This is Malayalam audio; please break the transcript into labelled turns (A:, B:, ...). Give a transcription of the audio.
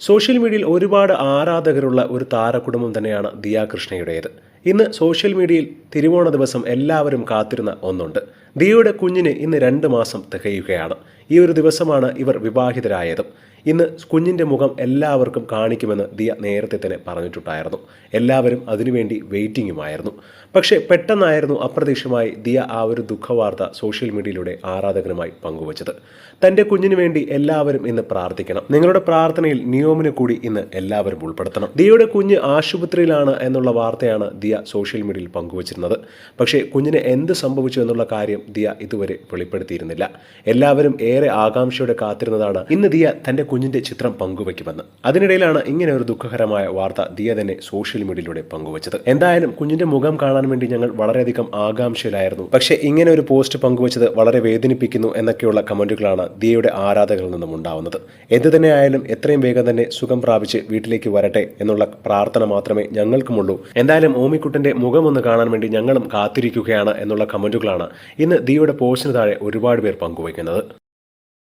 A: സോഷ്യൽ മീഡിയയിൽ ഒരുപാട് ആരാധകരുള്ള ഒരു താരകുടുംബം തന്നെയാണ് ദിയ കൃഷ്ണയുടേത് ഇന്ന് സോഷ്യൽ മീഡിയയിൽ തിരുവോണ ദിവസം എല്ലാവരും കാത്തിരുന്ന ഒന്നുണ്ട്. ദിയയുടെ കുഞ്ഞിന് ഇന്ന് രണ്ട് മാസം തികയുകയാണ്. ഈ ഒരു ദിവസമാണ് ഇവർ വിവാഹിതരായതും. ഇന്ന് കുഞ്ഞിന്റെ മുഖം എല്ലാവർക്കും കാണിക്കുമെന്ന് ദിയ നേരത്തെ തന്നെ പറഞ്ഞിട്ടുണ്ടായിരുന്നു. എല്ലാവരും അതിനുവേണ്ടി വെയിറ്റിംഗുമായിരുന്നു പക്ഷേ പെട്ടെന്നായിരുന്നു അപ്രതീക്ഷമായി ദിയ ആ ഒരു ദുഃഖവാർത്ത സോഷ്യൽ മീഡിയയിലൂടെ ആരാധകരുമായി പങ്കുവച്ചത്. തന്റെ കുഞ്ഞിനു വേണ്ടി എല്ലാവരും ഇന്ന് പ്രാർത്ഥിക്കണം. നിങ്ങളുടെ പ്രാർത്ഥനയിൽ നിയോമിനെ കൂടി ഇന്ന് എല്ലാവരും ഉൾപ്പെടുത്തണം. ദിയയുടെ കുഞ്ഞ് ആശുപത്രിയിലാണ് എന്നുള്ള വാർത്തയാണ് ദിയ സോഷ്യൽ മീഡിയയിൽ പങ്കുവച്ചിരുന്നത്. പക്ഷേ കുഞ്ഞിന് എന്ത് സംഭവിച്ചു എന്നുള്ള കാര്യം ദിയ ഇതുവരെ വെളിപ്പെടുത്തിയിരുന്നില്ല. എല്ലാവരും ഏറെ ആകാംക്ഷയോടെ കാത്തിരുന്നതാണ് ഇന്ന് ദിയ തന്റെ കുഞ്ഞിന്റെ ചിത്രം പങ്കുവയ്ക്കുമെന്ന് അതിനിടയിലാണ് ഇങ്ങനെ ഒരു ദുഃഖകരമായ വാർത്ത ദിയ തന്നെ സോഷ്യൽ മീഡിയയിലൂടെ പങ്കുവച്ചത്. എന്തായാലും കുഞ്ഞിന്റെ മുഖം കാണാൻ വേണ്ടി ഞങ്ങൾ വളരെയധികം ആകാംക്ഷയിലായിരുന്നു. പക്ഷേ ഇങ്ങനെ ഒരു പോസ്റ്റ് പങ്കുവച്ചത് വളരെ വേദനിപ്പിക്കുന്നു എന്നൊക്കെയുള്ള കമന്റുകളാണ് ദിയയുടെ ആരാധകരിൽ നിന്നും ഉണ്ടാവുന്നത്. എന്ത് തന്നെയായാലും എത്രയും വേഗം തന്നെ സുഖം പ്രാപിച്ച് വീട്ടിലേക്ക് വരട്ടെ എന്നുള്ള പ്രാർത്ഥന മാത്രമേ ഞങ്ങൾക്കുമുള്ളൂ. എന്തായാലും ഓമിക്കുട്ടന്റെ മുഖം ഒന്ന് കാണാൻ വേണ്ടി ഞങ്ങളും കാത്തിരിക്കുകയാണ് എന്നുള്ള കമന്റുകളാണ് ഇന്ന് ദിയയുടെ പോസ്റ്റിന് താഴെ ഒരുപാട് പേർ പങ്കുവയ്ക്കുന്നത്